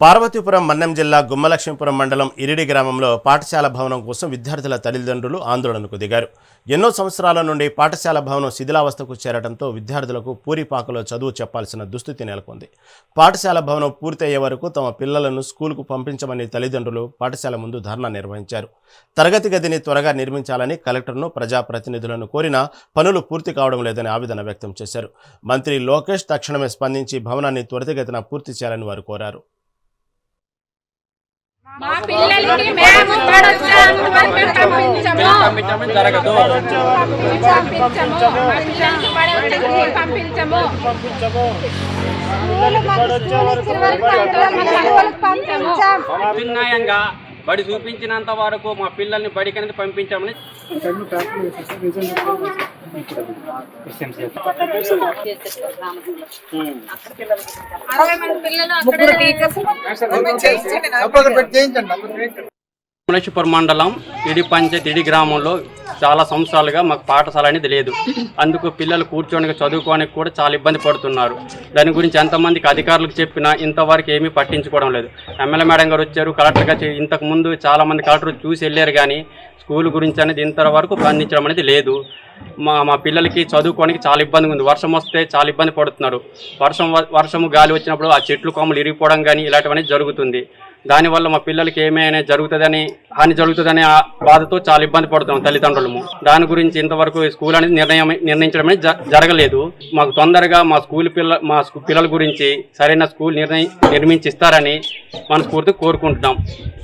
పార్వతీపురం మన్నెం జిల్లా గుమ్మలక్ష్మీపురం మండలం ఇరిడి గ్రామంలో పాఠశాల భవనం కోసం విద్యార్థుల తల్లిదండ్రులు ఆందోళనకు దిగారు. ఎన్నో సంవత్సరాల నుండి పాఠశాల భవనం శిథిలావస్థకు చేరడంతో విద్యార్థులకు పూరిపాకలో చదువు చెప్పాల్సిన దుస్థితి నెలకొంది. పాఠశాల భవనం పూర్తయ్యే వరకు తమ పిల్లలను స్కూలుకు పంపించమని తల్లిదండ్రులు పాఠశాల ముందు ధర్నా నిర్వహించారు. తరగతి గదిని త్వరగా నిర్మించాలని కలెక్టర్ను ప్రజాప్రతినిధులను కోరినా పనులు పూర్తి కావడం లేదని ఆవేదన వ్యక్తం చేశారు. మంత్రి లోకేష్ తక్షణమే స్పందించి భవనాన్ని త్వరితగతిన పూర్తి చేయాలని వారు కోరారు. మా పిల్లలకి మేము పంపించము. జరగదు పంపించము. పంపించము. పంపించము. బడి చూపించినంత వరకు మా పిల్లల్ని బడికి అనేది పంపించామని అరవై మంది పిల్లలు అక్కడే మునేశ్వరం మండలం ఇడి పంచాయత్ ఇడి గ్రామంలో చాలా సంవత్సరాలుగా మాకు పాఠశాల అనేది లేదు అందుకు పిల్లలు కూర్చోని చదువుకోవడానికి కూడా చాలా ఇబ్బంది పడుతున్నారు. దాని గురించి ఎంతమందికి అధికారులకు చెప్పినా ఇంతవరకు ఏమీ పట్టించుకోవడం లేదు. ఎమ్మెల్యే మేడం గారు వచ్చారు కలెక్టర్గా ఇంతకుముందు చాలామంది కలెక్టర్ చూసి వెళ్ళారు కానీ స్కూల్ గురించి అనేది ఇంతవరకు స్పందించడం అనేది లేదు. మా మా పిల్లలకి చదువుకోవడానికి చాలా ఇబ్బందిగా ఉంది. వర్షం వస్తే చాలా ఇబ్బంది పడుతున్నారు. వర్షం వ- వర్షము గాలి వచ్చినప్పుడు ఆ చెట్లు కొమ్మలు ఇరిగిపోవడం కానీ ఇలాంటివన్నీ జరుగుతుంది. దానివల్ల మా పిల్లలకి ఏమైనా జరుగుతుందని హాని జరుగుతుందని ఆ బాధతో చాలా ఇబ్బంది పడుతున్నాం తల్లిదండ్రులము. దాని గురించి ఇంతవరకు స్కూల్ అనేది నిర్ణయం నిర్ణయించడం జ- జరగలేదు. మాకు తొందరగా మా స్కూల్ పిల్ల మా స్కూ- పిల్లల గురించి సరైన స్కూల్ నిర్ణయం నిర్మించిస్తారని మనస్ఫూర్తి కోరుకుంటున్నాం.